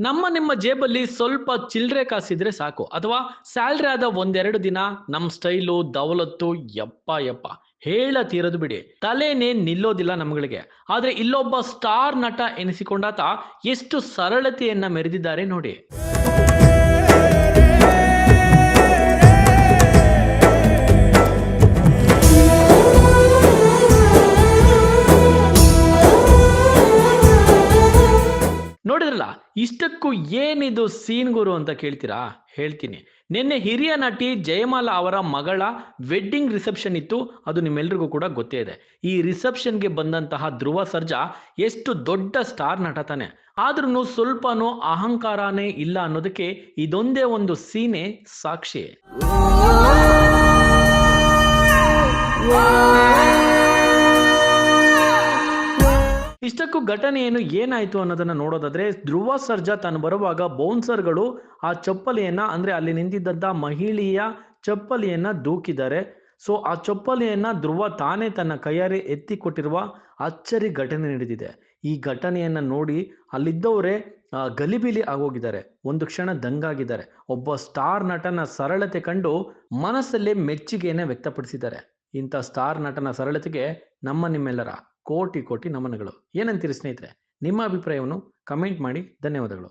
ನಮ್ಮ ನಿಮ್ಮ ಜೇಬಲ್ಲಿ ಸ್ವಲ್ಪ ಚಿಲ್ಲರೆ ಕಾಸಿದ್ರೆ ಸಾಕು. ಅಥವಾ ಸ್ಯಾಲ್ರಿ ಆದ ಒಂದೆರಡು ದಿನ ನಮ್ಮ ಸ್ಟೈಲು ದವಲತ್ತು ಯಪ್ಪ ಯಪ್ಪ. ಹೇಳ ತೀರದು ಬಿಡಿ. ತಲೆನೇ ನಿಲ್ಲೋದಿಲ್ಲ ನಮ್ಗಳಿಗೆ. ಆದ್ರೆ ಇಲ್ಲೊಬ್ಬ ಸ್ಟಾರ್ ನಟ ಎನಿಸಿಕೊಂಡಾತ ಎಷ್ಟು ಸರಳತೆಯನ್ನ ಮೆರೆದಿದ್ದಾರೆ ನೋಡಿ. ನೋಡಿದ್ರಲ್ಲ ಇಷ್ಟಕ್ಕೂ ಏನಿದು ಸೀನ್ ಗುರು ಅಂತ ಕೇಳ್ತೀರಾ? ಹೇಳ್ತೀನಿ. ನಿನ್ನೆ ಹಿರಿಯ ನಟಿ ಜಯಮಾಲಾ ಅವರ ಮಗಳ ವೆಡ್ಡಿಂಗ್ ರಿಸೆಪ್ಷನ್ ಇತ್ತು, ಅದು ನಿಮ್ಮೆಲ್ರಿಗೂ ಕೂಡ ಗೊತ್ತೇ ಇದೆ. ಈ ರಿಸೆಪ್ಷನ್ಗೆ ಬಂದಂತಹ ಧ್ರುವ ಸರ್ಜಾ ಎಷ್ಟು ದೊಡ್ಡ ಸ್ಟಾರ್ ನಟ ತಾನೆ. ಆದ್ರೂ ಸ್ವಲ್ಪನೂ ಅಹಂಕಾರನೇ ಇಲ್ಲ ಅನ್ನೋದಕ್ಕೆ ಇದೊಂದೇ ಒಂದು ಸೀನೆ ಸಾಕ್ಷಿ. ಇಷ್ಟಕ್ಕೂ ಘಟನೆ ಏನು ಏನಾಯ್ತು ಅನ್ನೋದನ್ನ ನೋಡೋದಾದ್ರೆ, ಧ್ರುವ ಸರ್ಜಾ ತಾನು ಬರುವಾಗ ಬೌನ್ಸರ್ಗಳು ಆ ಚಪ್ಪಲಿಯನ್ನ, ಅಂದ್ರೆ ಅಲ್ಲಿ ನಿಂತಿದ್ದಂತ ಮಹಿಳೆಯ ಚಪ್ಪಲಿಯನ್ನ ದೂಕಿದ್ದಾರೆ. ಸೊ, ಆ ಚಪ್ಪಲಿಯನ್ನ ಧ್ರುವ ತಾನೇ ತನ್ನ ಕೈಯಾರೆ ಎತ್ತಿ ಕೊಟ್ಟಿರುವ ಅಚ್ಚರಿ ಘಟನೆ ನಡೆದಿದೆ. ಈ ಘಟನೆಯನ್ನ ನೋಡಿ ಅಲ್ಲಿದ್ದವರೇ ಗಲಿಬಿಲಿ ಆಗೋಗಿದ್ದಾರೆ. ಒಂದು ಕ್ಷಣ ದಂಗಾಗಿದ್ದಾರೆ. ಒಬ್ಬ ಸ್ಟಾರ್ ನಟನ ಸರಳತೆ ಕಂಡು ಮನಸ್ಸಲ್ಲಿ ಮೆಚ್ಚುಗೆಯನ್ನ ವ್ಯಕ್ತಪಡಿಸಿದ್ದಾರೆ. ಇಂಥ ಸ್ಟಾರ್ ನಟನ ಸರಳತೆಗೆ ನಮ್ಮ ನಿಮ್ಮೆಲ್ಲರ ಕೋಟಿ ಕೋಟಿ ನಮನಗಳು. ಏನಂತೀರಿ ಸ್ನೇಹಿತರೆ? ನಿಮ್ಮ ಅಭಿಪ್ರಾಯವನ್ನು ಕಮೆಂಟ್ ಮಾಡಿ. ಧನ್ಯವಾದಗಳು.